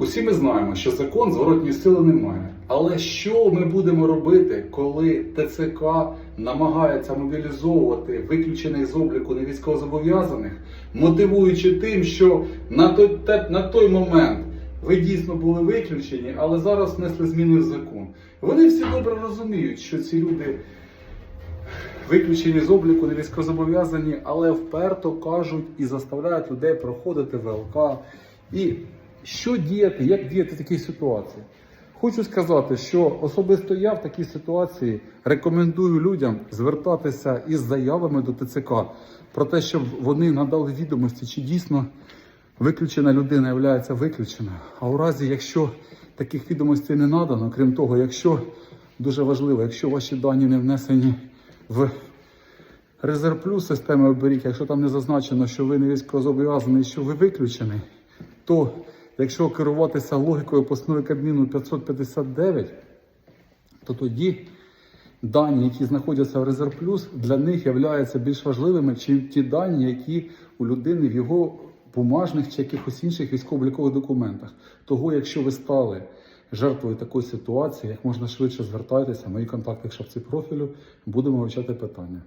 Усі ми знаємо, що закон зворотньої сили немає. Але що ми будемо робити, коли ТЦК намагається мобілізовувати виключених з обліку невійськовозобов'язаних, мотивуючи тим, що на той, на той момент ви дійсно були виключені, але зараз внесли зміни в закон. Вони всі добре розуміють, що ці люди виключені з обліку не військовозобов'язані, але вперто кажуть і заставляють людей проходити ВЛК. І що діяти, як діяти в такій ситуації? Хочу сказати, що особисто я в такій ситуації рекомендую людям звертатися із заявами до ТЦК про те, щоб вони надали відомості, чи дійсно виключена людина є виключеною. А у разі, якщо таких відомостей не надано, крім того, якщо дуже важливо, якщо ваші дані не внесені в резерв плюс системи оберіг, якщо там не зазначено, що ви не військовозобов'язаний, що ви виключений, то якщо керуватися логікою постанови Кабміну 559, то тоді дані, які знаходяться в резерв плюс, для них являються більш важливими, ніж ті дані, які у людини в його бумажних чи якихось інших військово-облікових документах. Того, якщо ви стали жертвою такої ситуації, як можна швидше звертайтеся, мої контакти в шапці профілю, будемо вивчати питання.